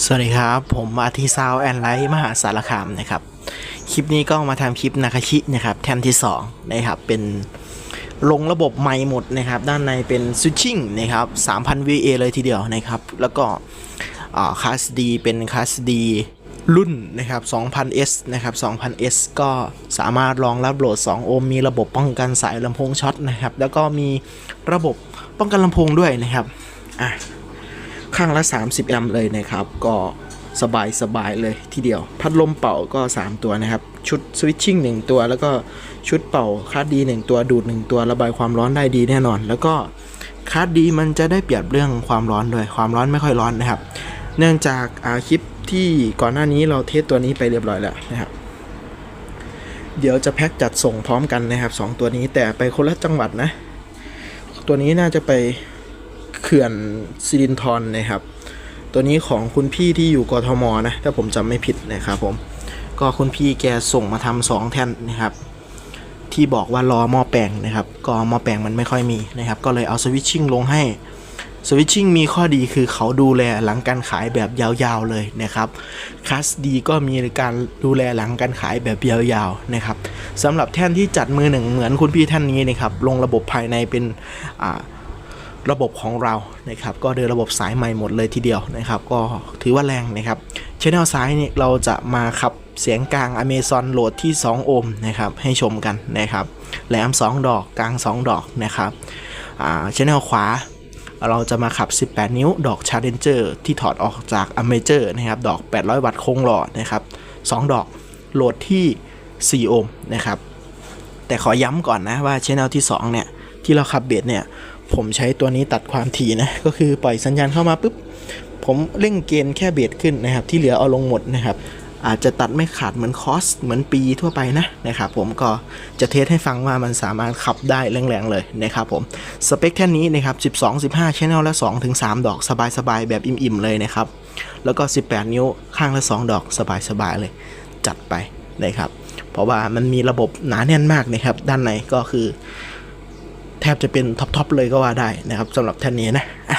สวัสดีครับ ผมอาทิซาวแอนไลท์มหาสารคามนะครับ คลิปนี้ก็มาทำคลิปนาคาชินะครับแทนที่2นะครับเป็นลงระบบใหม่หมดนะครับ ด้านในเป็นสวิตชิ่งนะครับ 3,000 VA เลยทีเดียวนะครับ แล้วก็คลาสดีเป็นคลาสดีรุ่นนะครับ 2,000S นะครับ 2,000S ก็สามารถรองรับโหลด 2 โอห์มมีระบบป้องกันสายลำโพงช็อตนะครับ แล้วก็มีระบบป้องกันลำโพงด้วยนะครับ อะ ข้างละ 30 แอมป์เลยนะครับ ก็สบายสบายเลยทีเดียว พัดลมเป่าก็ 3 ตัวนะครับ ชุดสวิตชิ่ง1ตัว แล้วก็ชุดเป่าคาร์ดดี 1 ตัวดูด 1 ตัวระบายความร้อนได้ดีแน่นอน แล้วก็คาร์ดดีมันจะได้เปรียบเรื่องความร้อนด้วยความร้อนไม่ค่อยร้อนนะครับ เนื่องจากอาคลิปที่ก่อนหน้านี้เราเทสตัวนี้ไปเรียบร้อยแล้วนะครับเดี๋ยวจะแพ็กจัดส่งพร้อมกันนะครับสองตัวนี้แต่ไปคนละจังหวัดนะ ตัวนี้น่าจะไป ขื่อนสิรินทรนะครับ ตัวนี้ของคุณพี่ที่อยู่กทมนะถ้าผมจำไม่ผิดนะครับผมก็คุณพี่แกส่งมาทำสองแท่นนะครับที่บอกว่ารอหม้อแปลงนะครับ ก็หม้อแปลงมันไม่ค่อยมีนะครับ ก็เลยเอาสวิตชิ่งลงให้สวิตชิ่งมีข้อดีคือเขาดูแลหลังการขายแบบยาวๆเลยนะครับคัสดีก็มีการดูแลหลังการขายแบบยาวๆนะครับสำหรับแท่นที่จัดมือหนึ่งเหมือนคุณพี่ท่านนี้นะครับ ลงระบบภายในเป็นอ่า ระบบของเรานะครับก็เดินระบบสายใหม่หมดเลยทีเดียวนะครับ ก็ถือว่าแรงนะครับชแนลซ้ายเนี่ยเราจะมาขับเสียงกลาง Amazon โหลดที่ 2 โอห์มนะครับให้ชมกันนะครับแหลม 2 ดอกกลาง 2 ดอกนะครับอ่าชแนลขวาเราจะมาขับ 18 นิ้วดอก Challenger ที่ถอดออกจาก a m a j o r นะครับดอก 800 วัตต์โคงหล่อนะครับ2ดอกโหลดที่ 4 โอห์มนะครับแต่ขอย้ำก่อนนะว่าช anel ที่ 2 เนี่ย ที่เราขับเบสเนี่ย ผมใช้ตัวนี้ตัดความถี่นะ ก็คือปล่อยสัญญาณเข้ามาปุ๊บ ผมเร่งเกณฑ์แค่เบสขึ้นนะครับ ที่เหลือเอาลงหมดนะครับ อาจจะตัดไม่ขาดเหมือนคอส เหมือนปีทั่วไปนะนะครับผมก็จะเทสให้ฟังว่ามันสามารถขับได้แรงๆเลยนะครับผม สเปคแท่นนี้นะครับ 12 15 channel ละ2ถึง3ดอกสบายๆ แบบอิ่มๆเลยนะครับ แล้วก็ 18 นิ้วข้างละ 2 ดอกสบายๆเลย จัดไปนะครับ เพราะว่ามันมีระบบหนาแน่นมากนะครับ ด้านในก็คือ แทบจะเป็นท็อปๆเลยก็ว่าได้นะครับสำหรับแท่นนี้นะอะ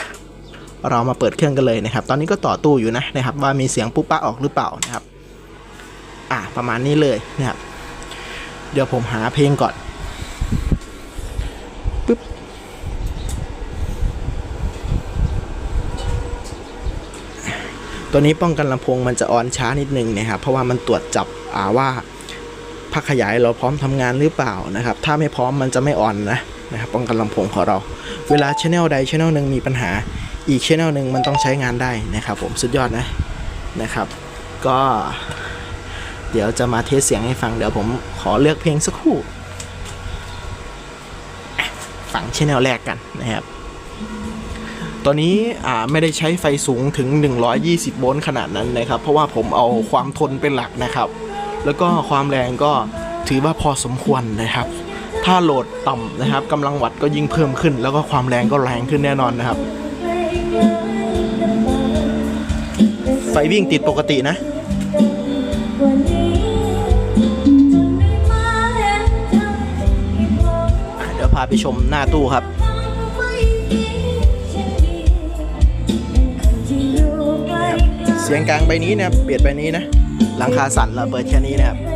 เรามาเปิดเครื่องกันเลยนะครับ ตอนนี้ก็ต่อตู้อยู่นะนะครับ ว่ามีเสียงปุ๊บปะออกหรือเปล่านะครับ อะประมาณนี้เลยนะครับ เดี๋ยวผมหาเพลงก่อนปึ๊บตัวนี้ป้องกันลำโพงมันจะออนช้านิดนึงนะครับ เพราะว่ามันตรวจจับอ่าว่า พักขยายเราพร้อมทำงานหรือเปล่านะครับ ถ้าไม่พร้อมมันจะไม่อ่อนนะนะครับป้องกันลำโพงของเรา เวลาช anel ใดช anel หนึ่งมีปัญหา อีกช anel หนึ่งมันต้องใช้งานได้นะครับ ผมสุดยอดนะนะครับ ก็ เดี๋ยวจะมาเทสเสียงให้ฟังเดี๋ยวผมขอเลือกเพลงสักครู่ฟังช anel แรกกันนะครับตัวนี้อ่าไม่ได้ใช้ไฟสูงถึง 120 โวลต์ขนาดนั้นนะครับ เพราะว่าผมเอาความทนเป็นหลักนะครับ แล้วก็ความแรงก็ถือว่าพอสมควรนะครับ ถ้าโหลดต่ำนะครับกำลังวัตต์ก็ยิ่งเพิ่มขึ้น แล้วก็ความแรงก็แรงขึ้นแน่นอนนะครับ ไฟวิ่งติดปกตินะเดี๋ยวพาไปชมหน้าตู้ครับเสียงกลางใบนี้นะเปลี่ยนใบนี้นะ หลังคาสั่นเราเปิดแค่นี้นะครับ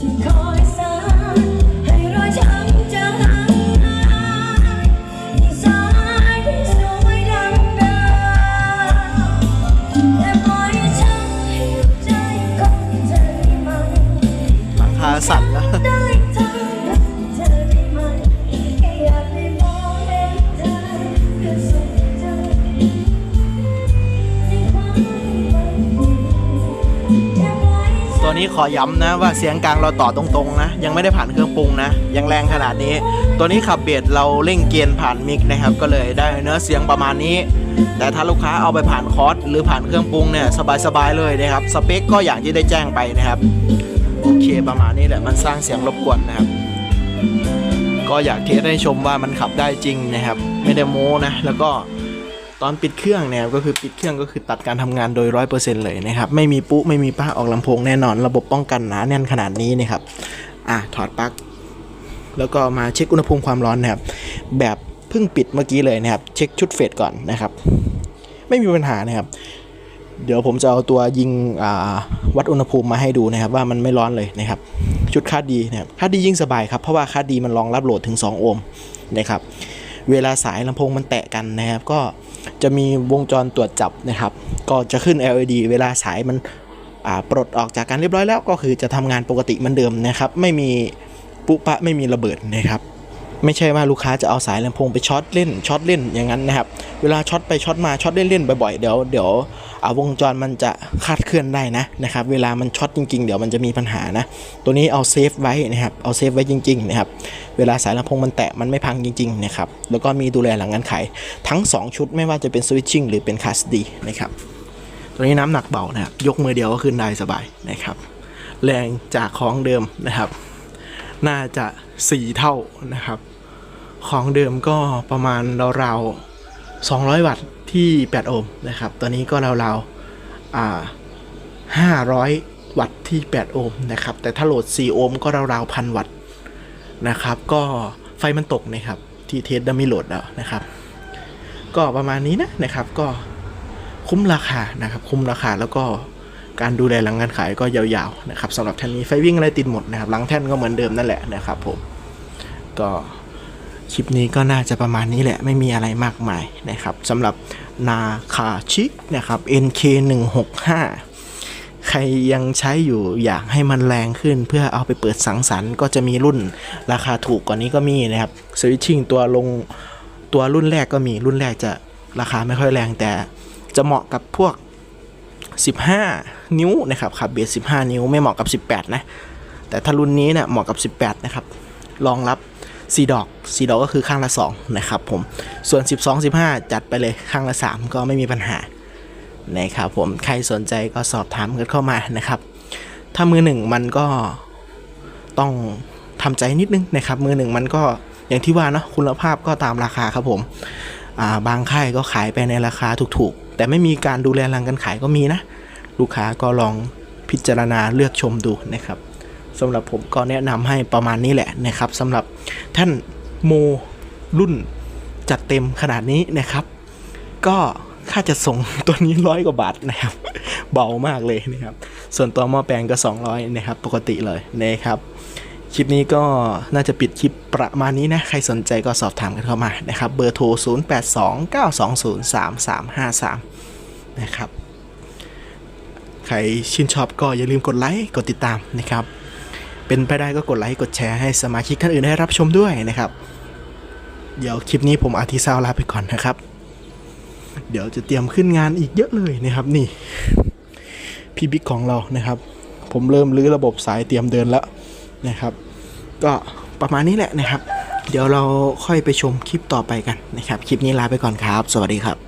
to call นี้ขอย้ำนะว่าเสียงกลางเราต่อตรงๆนะ ยังไม่ได้ผ่านเครื่องปรุงนะ ยังแรงขนาดนี้ ตัวนี้ขับเบสเราเร่งเกียร์ผ่านมิกนะครับ ก็เลยได้เนื้อเสียงประมาณนี้ แต่ถ้าลูกค้าเอาไปผ่านคอร์สหรือผ่านเครื่องปรุงเนี่ยสบายๆเลยนะครับ สเปคก็อย่างที่ได้แจ้งไปนะครับ โอเคประมาณนี้แหละมันสร้างเสียงรบกวนนะครับก็อยากเทสให้ชมว่ามันขับได้จริงนะครับ ไม่ได้โม้นะ แล้วก็ ตอนปิดเครื่องเนี่ยก็คือปิดเครื่องก็คือตัดการทำงานโดยร้อยเปอร์เซ็นต์เลยนะครับไม่มีปุ๊ไม่มีป้าออกลำโพงแน่นอน ระบบป้องกันหนาแน่นขนาดนี้นะครับอะถอดปลั๊กแล้วก็มาเช็คอุณหภูมิความร้อนนะครับ แบบเพิ่งปิดเมื่อกี้เลยนะครับ เช็คชุดเฟดก่อนนะครับ ไม่มีปัญหานะครับ เดี๋ยวผมจะเอาตัวยิงวัดอุณหภูมิมาให้ดูนะครับ ว่ามันไม่ร้อนเลยนะครับ ชุดคาดดีนะครับคาดดียิ่งสบายครับเพราะว่าคาดดีมันรองรับโหลดถึง 2 โอห์มนะครับ เวลาสายลำโพงมันแตะกันนะครับ ก็ จะมีวงจรตรวจจับนะครับ ก็จะขึ้น LED เวลาสายมันปลดออกจากกันเรียบร้อยแล้วก็คือจะทำงานปกติเหมือนเดิมนะครับ ไม่มีปุปะไม่มีระเบิดนะครับ ไม่ใช่ว่าลูกค้าจะเอาสายลำโพงไปช็อตเล่นช็อตเล่นอย่างนั้นนะครับ เวลาช็อตไปช็อตมาช็อตเล่นๆบ่อยๆเดี๋ยวเดี๋ยวเอาวงจรมันจะคลาดเคลื่อนได้นะนะครับ เวลามันช็อตจริงๆ เดี๋ยวมันจะมีปัญหานะ ตัวนี้เอาเซฟไว้นะครับ เอาเซฟไว้จริงๆนะครับ เวลาสายลำโพงมันแตะมันไม่พังจริงๆนะครับ แล้วก็มีดูแลหลังการขายทั้ง 2 ชุดไม่ว่าจะเป็นสวิตชิ่งหรือเป็นคาสดีนะครับ ตัวนี้น้ำหนักเบานะครับ ยกมือเดียวก็ขึ้นได้สบายนะครับ แรงจากของเดิมนะครับ น่าจะ 4 เท่านะครับ ของเดิมก็ประมาณราวๆ200 วัตต์ที่ 8 โอห์มนะครับตัวนี้ก็ราวๆอ่า500 วัตต์ที่ 8 โอห์มนะครับ แต่ถ้าโหลด 4 โอห์มก็ราวๆพันวัตต์นะครับ ก็ไฟมันตกนะครับ ที่เทสดัมมี่โหลดแล้วนะครับ ก็ประมาณนี้นะนะครับ ก็คุ้มราคานะครับ คุ้มราคาแล้วก็ การดูแลหลังการขายก็ยาวๆนะครับสำหรับแท่นนี้ไฟวิ่งอะไรติดหมดนะครับหลังแท่นก็เหมือนเดิมนั่นแหละนะครับผมก็คลิปนี้ก็น่าจะประมาณนี้แหละไม่มีอะไรมากมายนะครับสำหรับนาคาชินะครับ NK 165 ใครยังใช้อยู่อยากให้มันแรงขึ้นเพื่อเอาไปเปิดสังสรรค์ก็จะมีรุ่นราคาถูกกว่านี้ก็มีนะครับสวิตชิ่งตัวลงตัวรุ่นแรกก็มีรุ่นแรกจะราคาไม่ค่อยแรงแต่จะเหมาะกับพวก 15 นิ้วนะครับขับเบส15 นิ้วไม่เหมาะกับ 18 นะ แต่ถ้ารุ่นนี้เนี่ยเหมาะกับ 18 นะครับรองรับสีดอกสีดอกก็คือข้างละ 2 นะครับผม ส่วน 12 15 จัดไปเลยข้างละ 3 ก็ไม่มีปัญหา นะครับผม ใครสนใจก็สอบถามกันเข้ามานะครับ ถ้ามือหนึ่งมันก็ต้องทำใจนิดนึงนะครับ มือหนึ่งมันก็อย่างที่ว่าเนาะคุณภาพก็ตามราคาครับผมาบางค่ายก็ขายไปในราคาถูกๆ แต่ไม่มีการดูแลหลังการขายก็มีนะ ลูกค้าก็ลองพิจารณาเลือกชมดูนะครับสำหรับผมก็แนะนำให้ประมาณนี้แหละนะครับสำหรับท่านโมรุ่นจัดเต็มขนาดนี้นะครับ ก็ค่าจะส่งตัวนี้ร้อยกว่าบาทนะครับ เบามากเลยนะครับ ส่วนตัวหม้อแปลงก็ 200นะครับ ปกติเลยนะครับ คลิปนี้ก็น่าจะปิดคลิปประมาณนี้นะ ใครสนใจก็สอบถามกันเข้ามานะครับ เบอร์โทร 0829203353 นะครับ ใครชื่นชอบก็อย่าลืมกดไลค์กดติดตามนะครับ เป็นไปได้ก็กดไลค์กดแชร์ให้สมาชิกท่านอื่นได้รับชมด้วยนะครับ เดี๋ยวคลิปนี้ผมอาทิซาวลาไปก่อนนะครับ เดี๋ยวจะเตรียมขึ้นงานอีกเยอะเลยนะครับนี่พี่บิ๊กของเรานะครับ ผมเริ่มรื้อระบบสายเตรียมเดินแล้ว นะครับ ก็ประมาณนี้แหละนะครับ เดี๋ยวเราค่อยไปชมคลิปต่อไปกันนะครับ คลิปนี้ลาไปก่อนครับ สวัสดีครับ